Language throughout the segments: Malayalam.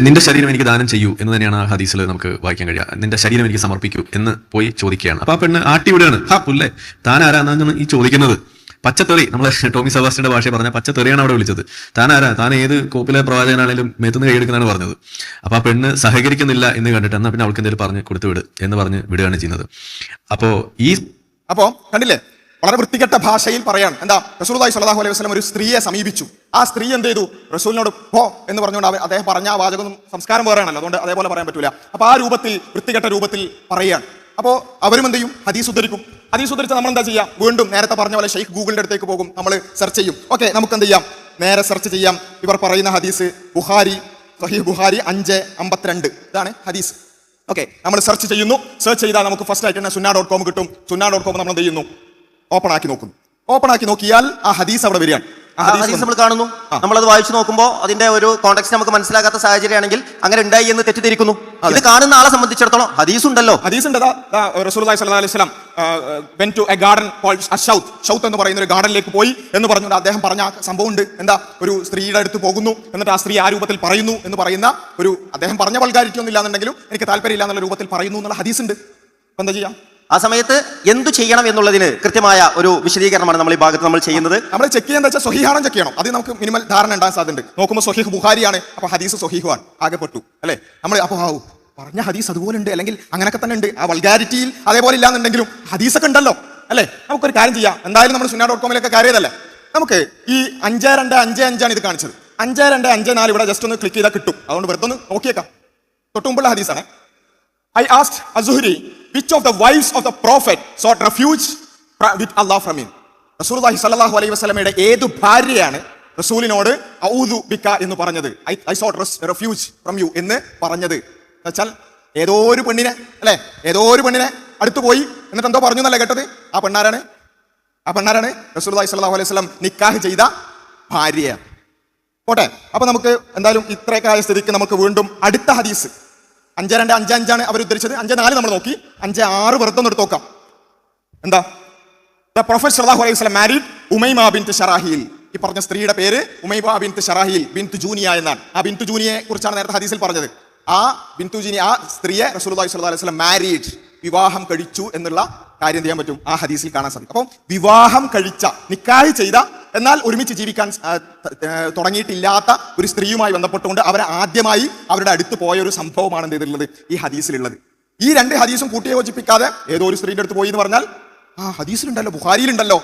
നിന്റെ ശരീരം എനിക്ക് ദാനം ചെയ്യൂ എന്ന് തന്നെയാണ് ആ ഹദീസിൽ നമുക്ക് വായിക്കാൻ കഴിയുക. നിന്റെ ശരീരം എനിക്ക് സമർപ്പിക്കൂ എന്ന് പോയി ചോദിക്കുകയാണ്. അപ്പൊ ആ പെണ്ണ് ആട്ടി വിടുകയാണ്. ഹാ പുല്ലേ? താൻ ആരാന്നാണ് ഈ ചോദിക്കുന്നത്. പച്ചത്തെറി. നമ്മളെ ടോമി സെബാസ്റ്റിന്റെ ഭാഷ പറഞ്ഞ പച്ചത്തെറിയാണ് അവിടെ വിളിച്ചത്. താൻ ആരാ? താൻ ഏത് കോപ്പിലെ പ്രവാചകനാണെങ്കിലും മേത്തുനിന്ന് കൈയെടുക്കുന്നതാണ് പറഞ്ഞത്. അപ്പൊ ആ പെണ്ണ് സഹകരിക്കുന്നില്ല എന്ന് കണ്ടിട്ട് എന്നാ പിന്നെ അവൾക്ക് എന്തെങ്കിലും പറഞ്ഞ് കൊടുത്തു വിട് എന്ന് പറഞ്ഞ് വിടുകയാണ് ചെയ്യുന്നത്. അപ്പോ ഈ അപ്പോ കണ്ടില്ലേ? വളരെ വൃത്തികെട്ട ഭാഷയിൽ പറയാണ്. എന്താ? റസൂലുള്ളാഹി സ്വല്ലല്ലാഹു അലൈഹി വസ്ലം ഒരു സ്ത്രീയെ സമീപിച്ചു. ആ സ്ത്രീ എന്ത് ചെയ്തു? റസൂലിനോട് പോ എന്ന് പറഞ്ഞുകൊണ്ട് അദ്ദേഹം പറഞ്ഞ ആ വാചകം സംസ്കാരം വേറെയാണല്ലോ. അതുകൊണ്ട് അതേപോലെ പറയാൻ പറ്റൂല. അപ്പൊ ആ രൂപത്തിൽ വൃത്തികെട്ട രൂപത്തിൽ പറയുകയാണ്. അപ്പോൾ അവരും എന്ത് ചെയ്യും? ഹദീസ് ഉദ്ധരിക്കും. ഹദീസ് ഉദ്ധരിച്ച് നമ്മൾ എന്താ ചെയ്യാം? വീണ്ടും നേരത്തെ പറഞ്ഞ പോലെ ഷെയ്ഖ് ഗൂഗിളിന്റെ അടുത്തേക്ക് പോകും. നമ്മൾ സെർച്ച് ചെയ്യും. ഓക്കെ നമുക്ക് എന്ത് ചെയ്യാം? നേരെ സെർച്ച് ചെയ്യാം. ഇവർ പറയുന്ന ഹദീസ് ബുഹാരി സഹീഹ് ബുഹാരി അഞ്ച് അമ്പത്തിരണ്ട്. ഇതാണ് ഹദീസ്. ഓക്കെ നമ്മൾ സെർച്ച് ചെയ്യുന്നു. സെർച്ച് ചെയ്താൽ നമുക്ക് ഫസ്റ്റ് ആയിട്ട് തന്നെ സുന്ന ഡോട്ട് കോം കിട്ടും. സുന്ന ഡോട്ട് കോം നമ്മൾ എന്ത് ചെയ്യുന്നു? ഓപ്പൺ ആക്കി നോക്കുന്നു. ഓപ്പൺ ആക്കി നോക്കിയാൽ ആ ഹദീസ് അവിടെ വരികയാണ്. ഹദീസ് നമ്മൾ കാണുന്നു. നമ്മൾ നമ്മളത് വായിച്ചു നോക്കുമ്പോൾ അതിന്റെ ഒരു കോണ്ടെക്സ്റ്റ് നമുക്ക് മനസ്സിലാകാത്ത സാഹചര്യമാണെങ്കിൽ അങ്ങനെ ഉണ്ടായി എന്ന് തെറ്റിദ്ധരിക്കുന്നു. ഇത് കാണുന്ന ആളെ സംബന്ധിച്ചിടത്തോളം ഹദീസ് ഉണ്ടല്ലോ. ഹദീസ് ഉണ്ട്. അലൈഹി went to a garden shout എന്ന് പറയുന്ന ഒരു ഗാർഡനിലേക്ക് പോയി എന്ന് പറഞ്ഞുകൊണ്ട് അദ്ദേഹം പറഞ്ഞ സംഭവം ഉണ്ട്. എന്താ ഒരു സ്ത്രീയുടെ അടുത്ത് പോകുന്നു. എന്നിട്ട് ആ സ്ത്രീ ആ രൂപത്തിൽ പറയുന്നു എന്ന് പറയുന്ന ഒരു അദ്ദേഹം പറഞ്ഞ വൾഗാരിറ്റി ഒന്നും ഇല്ലാന്നുണ്ടെങ്കിലും എനിക്ക് താല്പര്യമില്ല എന്നുള്ള രൂപത്തിൽ പറയുന്നു എന്നുള്ള ഹദീസ് ഉണ്ട്. എന്താ ചെയ്യാം? ആ സമയത്ത് എന്തു ചെയ്യണം എന്നുള്ളതിന് കൃത്യമായ ഒരു വിശദീകരണമാണ് നമ്മൾ ഈ ഭാഗത്ത് നമ്മൾ ചെയ്യുന്നത്. നമ്മൾ ചെക്ക് ചെയ്യാൻ വെച്ചാൽ സ്വഹീഹാണം ചെക്ക് ചെയ്യണം. അത് നമുക്ക് മിനിമൽ ധാരണ ഉണ്ടാകാൻ സാധ്യതയുണ്ട്. നോക്കുമ്പോൾ സ്വഹീഹ് ബുഹാരിയാണ് അപ്പൊ ഹദീസ് സ്വഹീഹുമാണ് ആകെപ്പെട്ടു അല്ലെ? നമ്മൾ അപ്പൊ ആവു പറഞ്ഞ ഹദീസ് അതുപോലെ ഉണ്ട് അല്ലെങ്കിൽ അങ്ങനെയൊക്കെ തന്നെ ഉണ്ട്. ആ വൾഗാരിറ്റിയിൽ അതേപോലെ ഇല്ലാന്നുണ്ടെങ്കിലും ഹദീസൊക്കെ ഉണ്ടല്ലോ അല്ലെ? നമുക്കൊരു കാര്യം ചെയ്യാം. എന്തായാലും നമ്മൾ സുനാ ഡോട്ട് കോമിലൊക്കെ കയറിയതല്ലേ. നമുക്ക് ഈ അഞ്ച് രണ്ട് അഞ്ച് അഞ്ചാണ് ഇത് കാണിച്ചത്. അഞ്ച് രണ്ട് അഞ്ച് നാല് ഇവിടെ ജസ്റ്റ് ഒന്ന് ക്ലിക്ക് ചെയ്താൽ കിട്ടും. അതുകൊണ്ട് വെറുതെ ഒന്ന് നോക്കിയേക്കാം. തൊട്ടുമുമ്പുള്ള ഹദീസാണ്. I asked Azuhri, which of the wives of the prophet sought refuge with Allah from him? റസൂലുള്ളാഹി സ്വല്ലല്ലാഹു അലൈഹി വസ്ലമയുടെ ഏത് ഭാര്യയാണ് റസൂലിനോട് ഔദു ബിക്ക എന്ന് പറഞ്ഞത്? I I sought refuge from you എന്ന് പറഞ്ഞത്. എന്നുവെച്ചാൽ ഏതോ ഒരു പെണ്ണിനെ അല്ലെ? ഏതോ ഒരു പെണ്ണിനെ അടുത്ത് പോയി എന്നിട്ട് എന്തോ പറഞ്ഞു എന്നല്ലേ കേട്ടത്? ആ പെണ്ണാരാണ്? ആ പെണ്ണാരാണ്? റസൂലുള്ളാഹി സ്വല്ലല്ലാഹു അലൈഹി വസ്ലം നിക്കാഹ് ചെയ്ത ഭാര്യ പോട്ടെ അപ്പൊ നമുക്ക് എന്തായാലും ഇത്രയൊക്കെ ആയ സ്ഥിതിക്ക് നമുക്ക് വീണ്ടും അടുത്ത ഹദീസ് അഞ്ച് രണ്ട് അഞ്ച് അഞ്ചാണ് അവർ ഉദ്ധരിച്ചത്. അഞ്ച് നാല് നമ്മൾ നോക്കി. അഞ്ച് ആറ് വെറുതെ എടുത്ത് നോക്കാം. എന്താ? ദ പ്രൊഫറ്റ് സല്ലല്ലാഹു അലൈഹി വസല്ലം മാരീഡ് ഉമൈമ ബിൻത്ത് ശറാഹീൽ ഈ പറഞ്ഞ സ്ത്രീയുടെ പേര് ഉമൈമ ബിൻത്ത് ഷറാഹിയിൽ ബിൻത്ത് ജൂനിയ എന്നാണ്. ആ ബിൻത്ത് ജൂനിയെ കുറിച്ചാണ് നേരത്തെ ഹദീസിൽ പറഞ്ഞത്. ആ ബിൻത് ജൂനിയ ആ സ്ത്രീയെ റസൂലുള്ളാഹി സ്വല്ലല്ലാഹു അലൈഹി വസല്ലം മാരീഡ് വിവാഹം കഴിച്ചു എന്നുള്ള കാര്യം ചെയ്യാൻ പറ്റും. ആ ഹദീസിൽ കാണാൻ സാധിക്കും. അപ്പം വിവാഹം കഴിച്ച നിക്കാഹ് ചെയ്ത എന്നാൽ ഒരുമിച്ച് ജീവിക്കാൻ തുടങ്ങിയിട്ടില്ലാത്ത ഒരു സ്ത്രീയുമായി ബന്ധപ്പെട്ടുകൊണ്ട് അവരെ ആദ്യമായി അവരുടെ അടുത്ത് പോയ ഒരു സംഭവമാണ് എന്ത് ചെയ്തിട്ടുള്ളത്? ഈ ഹദീസിലുള്ളത്. ഈ രണ്ട് ഹദീസും കൂട്ടിയെ യോജിപ്പിക്കാതെ ഏതോ ഒരു സ്ത്രീയുടെ അടുത്ത് പോയി എന്ന് പറഞ്ഞാൽ ആ ഹദീസിലുണ്ടല്ലോ ബുഹാരിയിലുണ്ടല്ലോ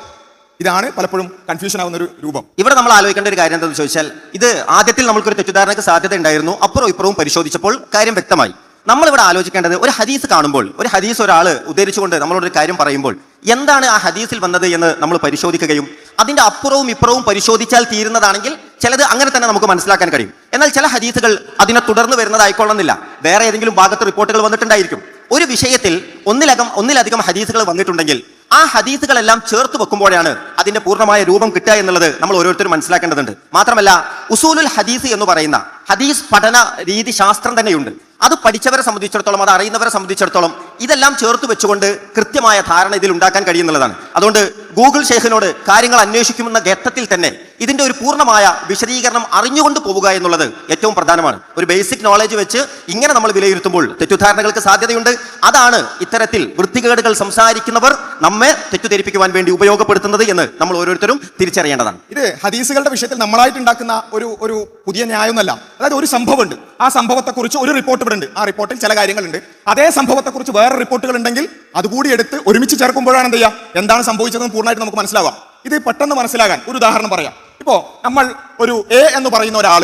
ഇതാണ് പലപ്പോഴും കൺഫ്യൂഷൻ ആവുന്ന ഒരു രൂപം. ഇവിടെ നമ്മൾ ആലോചിക്കേണ്ട ഒരു കാര്യം എന്താണെന്ന് ചോദിച്ചാൽ ഇത് ആദ്യത്തിൽ നമ്മൾക്കൊരു തെറ്റിദ്ധാരണയ്ക്ക് സാധ്യത ഉണ്ടായിരുന്നു. അപ്പുറവും ഇപ്പുറവും പരിശോധിച്ചപ്പോൾ കാര്യം വ്യക്തമായി. നമ്മളിവിടെ ആലോചിക്കേണ്ടത് ഒരു ഹദീസ് കാണുമ്പോൾ ഒരു ഹദീസ് ഒരാൾ ഉദ്ധരിച്ചുകൊണ്ട് നമ്മളോട് ഒരു കാര്യം പറയുമ്പോൾ എന്താണ് ആ ഹദീസിൽ വന്നത് എന്ന് നമ്മൾ പരിശോധിക്കുകയും അതിന്റെ അപ്പുറവും ഇപ്പുറവും പരിശോധിച്ചാൽ തീരുന്നതാണെങ്കിൽ ചിലത് അങ്ങനെ തന്നെ നമുക്ക് മനസ്സിലാക്കാൻ കഴിയും. എന്നാൽ ചില ഹദീസുകൾ അതിനെ തുടർന്ന് വരുന്നതായിക്കൊള്ളുന്നില്ല. വേറെ ഏതെങ്കിലും ഭാഗത്ത് റിപ്പോർട്ടുകൾ വന്നിട്ടുണ്ടായിരിക്കും. ഒരു വിഷയത്തിൽ ഒന്നിലകം ഒന്നിലധികം ഹദീസുകൾ വന്നിട്ടുണ്ടെങ്കിൽ ആ ഹദീസുകളെല്ലാം ചേർത്ത് വെക്കുമ്പോഴാണ് അതിന്റെ പൂർണമായ രൂപം കിട്ടുക എന്നുള്ളത് നമ്മൾ ഓരോരുത്തരും മനസ്സിലാക്കേണ്ടതുണ്ട്. മാത്രമല്ല ഉസൂലുൽ ഹദീസ് എന്ന് പറയുന്ന ഹദീസ് പഠന രീതി ശാസ്ത്രം തന്നെയുണ്ട്. അത് പഠിച്ചവരെ സംബന്ധിച്ചിടത്തോളം അത് അറിയുന്നവരെ സംബന്ധിച്ചിടത്തോളം ഇതെല്ലാം ചേർത്ത് വെച്ചുകൊണ്ട് കൃത്യമായ ധാരണ ഇതിൽ ഉണ്ടാക്കാൻ കഴിയുന്നുള്ളതാണ്. അതുകൊണ്ട് ഗൂഗിൾ ഷെയ്ഖിനോട് കാര്യങ്ങൾ അന്വേഷിക്കുമെന്ന ഘട്ടത്തിൽ തന്നെ ഇതിന്റെ ഒരു പൂർണമായ വിശദീകരണം അറിഞ്ഞുകൊണ്ട് പോവുക എന്നുള്ളത് ഏറ്റവും പ്രധാനമാണ്. ഒരു ബേസിക് നോളജ് വെച്ച് ഇങ്ങനെ നമ്മൾ വിലയിരുത്തുമ്പോൾ തെറ്റുധാരണകൾക്ക് സാധ്യതയുണ്ട്. അതാണ് ഇത്തരത്തിൽ വൃത്തികേടുകൾ സംസാരിക്കുന്നവർ നമ്മെ തെറ്റുധരിപ്പിക്കുവാൻ വേണ്ടി ഉപയോഗപ്പെടുത്തുന്നത് എന്ന് നമ്മൾ ഓരോരുത്തരും തിരിച്ചറിയേണ്ടതാണ്. ഇത് ഹദീസുകളുടെ വിഷയത്തിൽ നമ്മളായിട്ട് ഉണ്ടാക്കുന്ന ഒരു ഒരു പുതിയ ന്യായമൊന്നല്ല. അതായത് ഒരു സംഭവമുണ്ട്. ആ സംഭവത്തെക്കുറിച്ച് ഒരു റിപ്പോർട്ട് ഇവിടെ ഉണ്ട്. ആ റിപ്പോർട്ടിൽ ചില കാര്യങ്ങളുണ്ട്. അതേ സംഭവത്തെക്കുറിച്ച് വേറെ റിപ്പോർട്ടുകൾ ഉണ്ടെങ്കിൽ അതുകൂടി എടുത്ത് ഒരുമിച്ച് ചേർക്കുമ്പോഴാണ് എന്ത് ചെയ്യുക? എന്താണ് സംഭവിച്ചതെന്ന് പൂർണമായിട്ട് നമുക്ക് മനസ്സിലാവാം. ഇത് പെട്ടെന്ന് മനസ്സിലാകാൻ ഒരു ഉദാഹരണം പറയാം. ഇപ്പോ നമ്മൾ ഒരു എ എന്ന് പറയുന്ന ഒരാൾ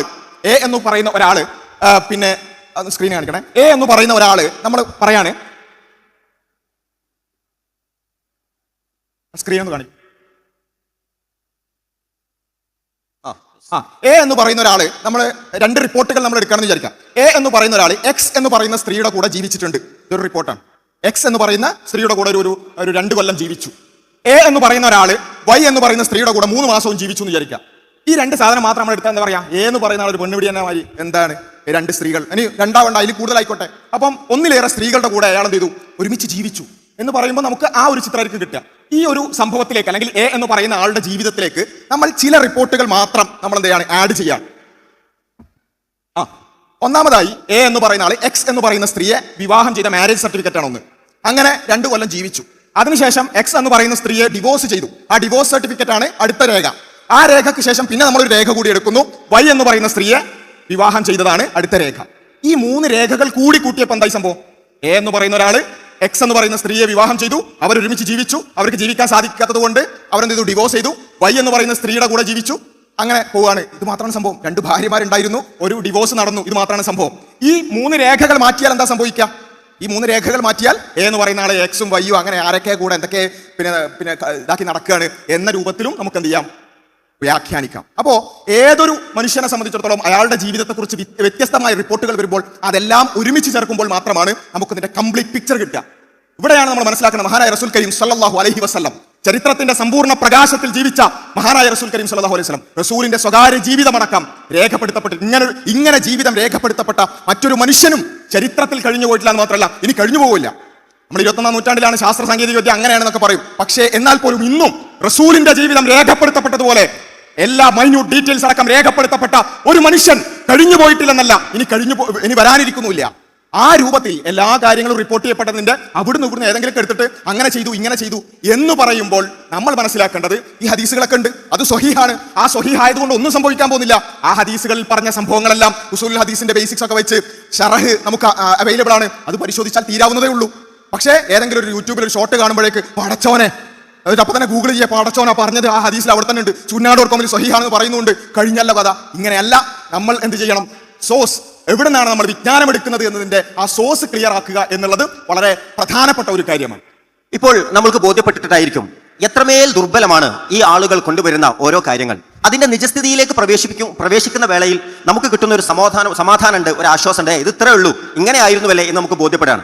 എ എന്ന് പറയുന്ന ഒരാൾ പിന്നെ സ്ക്രീൻ കാണിക്കണേ. എ എന്ന് പറയുന്ന ഒരാൾ നമ്മൾ പറയാണ്. സ്ക്രീൻ ഒന്ന് കാണിക്കും. ആ എ എന്ന് പറയുന്ന ഒരാൾ നമ്മൾ രണ്ട് റിപ്പോർട്ടുകൾ നമ്മൾ എടുക്കണമെന്ന് വിചാരിക്കാം. എ എന്ന് പറയുന്ന ഒരാൾ എക്സ് എന്ന് പറയുന്ന സ്ത്രീയുടെ കൂടെ ജീവിച്ചിട്ടുണ്ട്. ഇതൊരു റിപ്പോർട്ടാണ് എക്സ് എന്ന് പറയുന്ന സ്ത്രീയുടെ കൂടെ ഒരു ഒരു രണ്ട് കൊല്ലം ജീവിച്ചു. എ എന്ന് പറയുന്ന ഒരാൾ വൈ എന്ന് പറയുന്ന സ്ത്രീയുടെ കൂടെ മൂന്ന് മാസവും ജീവിച്ചു എന്ന് വിചാരിക്കാം. ഈ രണ്ട് സാധനം മാത്രം നമ്മൾ എടുത്താൽ എന്താ പറയാ? ഏന്ന് എന്ന് പറയുന്ന ഒരു പെണ്ണുപിടി തന്നെ മാതിരി. എന്താണ്? രണ്ട് സ്ത്രീകൾ. ഇനി രണ്ടാവണ്ട അതിൽ കൂടുതലായിക്കോട്ടെ. അപ്പം ഒന്നിലേറെ സ്ത്രീകളുടെ കൂടെ അയാൾ എന്ത് ചെയ്തു? ഒരുമിച്ച് ജീവിച്ചു. എന്ന് പറയുമ്പോൾ നമുക്ക് ആ ഒരു ചിത്രമായിരിക്കും കിട്ടുക. ഈ ഒരു സംഭവത്തിലേക്ക് അല്ലെങ്കിൽ എ എന്ന് പറയുന്ന ആളുടെ ജീവിതത്തിലേക്ക് നമ്മൾ ചില റിപ്പോർട്ടുകൾ മാത്രം നമ്മൾ എന്ത് ചെയ്യാണ്? ആഡ് ചെയ്യാം ആ ഒന്നാമതായി എ എന്ന് പറയുന്ന ആൾ എക്സ് എന്ന് പറയുന്ന സ്ത്രീയെ വിവാഹം ചെയ്ത മാരേജ് സർട്ടിഫിക്കറ്റ് ആണ് ഒന്ന്. അങ്ങനെ രണ്ടു കൊല്ലം ജീവിച്ചു. അതിനുശേഷം എക്സ് എന്ന് പറയുന്ന സ്ത്രീയെ ഡിവോഴ്സ് ചെയ്തു. ആ ഡിവോഴ്സ് സർട്ടിഫിക്കറ്റ് ആണ് അടുത്ത രേഖ. ആ രേഖയ്ക്ക് ശേഷം പിന്നെ നമ്മളൊരു രേഖ കൂടി എടുക്കുന്നു. വൈ എന്ന് പറയുന്ന സ്ത്രീയെ വിവാഹം ചെയ്തതാണ് അടുത്ത രേഖ. ഈ മൂന്ന് രേഖകൾ കൂടി കൂട്ടിയപ്പോൾ എന്തായി സംഭവം? എ എന്ന് പറയുന്ന ഒരാൾ എക്സ് എന്ന് പറയുന്ന സ്ത്രീയെ വിവാഹം ചെയ്തു. അവർ ഒരുമിച്ച് ജീവിച്ചു. അവർക്ക് ജീവിക്കാൻ സാധിക്കാത്തത് കൊണ്ട് അവരെന്ത് ചെയ്തു? ഡിവോഴ്സ് ചെയ്തു. വൈ എന്ന് പറയുന്ന സ്ത്രീയുടെ കൂടെ ജീവിച്ചു. അങ്ങനെ പോവുകയാണ് ഇത് മാത്രമാണ് സംഭവം. രണ്ട് ഭാര്യമാരുണ്ടായിരുന്നു. ഒരു ഡിവോഴ്സ് നടന്നു. ഇത് മാത്രമാണ് സംഭവം. ഈ മൂന്ന് രേഖകൾ മാറ്റിയാൽ എന്താ സംഭവിക്കുക ഈ മൂന്ന് രേഖകൾ മാറ്റിയാൽ എ എന്ന് പറയുന്ന ആളെ എക്സും വൈയും അങ്ങനെ ആരൊക്കെ കൂടെ എന്തൊക്കെ പിന്നെ പിന്നെ ഇതാക്കി നടക്കുകയാണ് എന്ന രൂപത്തിലും നമുക്ക് എന്ത് ചെയ്യാം? വ്യാഖ്യാനിക്കാം. അപ്പോൾ ഏതൊരു മനുഷ്യനെ സംബന്ധിച്ചിടത്തോളം അയാളുടെ ജീവിതത്തെക്കുറിച്ച് വ്യത്യസ്തമായ റിപ്പോർട്ടുകൾ വരുമ്പോൾ അതെല്ലാം ഒരുമിച്ച് ചേർക്കുമ്പോൾ മാത്രമാണ് നമുക്ക് ഇതിന്റെ കംപ്ലീറ്റ് പിക്ചർ കിട്ടുക. ഇവിടെയാണ് നമ്മൾ മനസ്സിലാക്കുന്നത് മഹാനായ റസൂൽ കരീം സല്ലാഹു അലഹി വസ്ലം ചരിത്രത്തിന്റെ സമ്പൂർണ പ്രകാശത്തിൽ ജീവിച്ച മഹാനായ റസൂൽ കരീം സല്ലാഹു അലൈഹി വസല്ലം. റസൂലിന്റെ സ്വകാര്യ ജീവിതമടക്കം രേഖപ്പെടുത്തപ്പെട്ട് ഇങ്ങനെ ഇങ്ങനെ ജീവിതം രേഖപ്പെടുത്തപ്പെട്ട മറ്റൊരു മനുഷ്യനും ചരിത്രത്തിൽ കഴിഞ്ഞു പോയിട്ടില്ല എന്ന് മാത്രമല്ല ഇനി കഴിഞ്ഞു പോവില്ല. നമ്മൾ ഇരുപത്തൊന്നാം നൂറ്റാണ്ടിലാണ് ശാസ്ത്ര സാങ്കേതിക വിദ്യ അങ്ങനെയാണെന്നൊക്കെ പറയും. പക്ഷേ എന്നാൽ പോലും ഇന്നും റസൂലിന്റെ ജീവിതം രേഖപ്പെടുത്തപ്പെട്ടതുപോലെ എല്ലാ മൈന്യൂട്ട് ഡീറ്റെയിൽസ് അടക്കം രേഖപ്പെടുത്തപ്പെട്ട ഒരു മനുഷ്യൻ കഴിഞ്ഞു പോയിട്ടില്ലെന്നല്ല. ഇനി കഴിഞ്ഞു ഇനി വരാനിരിക്കുന്നില്ല ആ രൂപത്തിൽ എല്ലാ കാര്യങ്ങളും റിപ്പോർട്ട് ചെയ്യപ്പെട്ടതിന്റെ അവിടുന്ന് ഇവിടുന്ന് ഏതെങ്കിലും എടുത്തിട്ട് അങ്ങനെ ചെയ്തു ഇങ്ങനെ ചെയ്തു എന്ന് പറയുമ്പോൾ നമ്മൾ മനസ്സിലാക്കേണ്ടത് ഈ ഹദീസുകളൊക്കെ ഉണ്ട്. അത് സ്വഹീഹാണ്. ആ സ്വഹീഹ് ആയതുകൊണ്ട് ഒന്നും സംഭവിക്കാൻ പോകുന്നില്ല. ആ ഹദീസുകളിൽ പറഞ്ഞ സംഭവങ്ങളെല്ലാം ഉസൂൽ ഹദീസിന്റെ ബേസിക്സ് ഒക്കെ വെച്ച് ഷറഹ് നമുക്ക് അവൈലബിൾ ആണ്. അത് പരിശോധിച്ചാൽ തീരാവുന്നതേ ഉള്ളൂ. പക്ഷേ ഏതെങ്കിലും ഒരു യൂട്യൂബിൽ ഒരു ഷോർട്ട് കാണുമ്പോഴേക്ക് പടച്ചോനെ എന്നിട്ട് അപ്പൊ തന്നെ ഗൂഗിൾ ചെയ്യാ പടച്ചോനാ പറഞ്ഞത് ആ ഹദീസിൽ അവിടെ തന്നെ ഉണ്ട്. ചുന്നാട് കോമിൽ സഹിഹാണെന്ന് പറയുന്നുണ്ട്. കഴിഞ്ഞല്ല കഥ. ഇങ്ങനെയല്ല നമ്മൾ എന്ത് ചെയ്യണം? സോസ് എവിടെ നിന്നാണ് നമ്മൾ വിജ്ഞാനം എടുക്കുന്നത് എന്നതിന്റെ ആ സോസ് ക്ലിയർ ആക്കുക എന്നുള്ളത് വളരെ പ്രധാനപ്പെട്ട ഒരു കാര്യമാണ്. ഇപ്പോൾ നമ്മൾക്ക് ബോധ്യപ്പെട്ടിട്ടായിരിക്കും എത്രമേൽ ദുർബലമാണ് ഈ ആളുകൾ കൊണ്ടുവരുന്ന ഓരോ കാര്യങ്ങൾ. അതിന്റെ നിജസ്ഥിതിയിലേക്ക് പ്രവേശിപ്പിക്കും പ്രവേശിക്കുന്ന വേളയിൽ നമുക്ക് കിട്ടുന്ന ഒരു സമാധാനം സമാധാനമുണ്ട് ഒരു ആശ്വാസമുണ്ട് ഇത് ഇത്രേ ഉള്ളൂ. ഇങ്ങനെ ആയിരുന്നുവല്ലേ എന്ന് നമുക്ക് ബോധ്യപ്പെടാണ്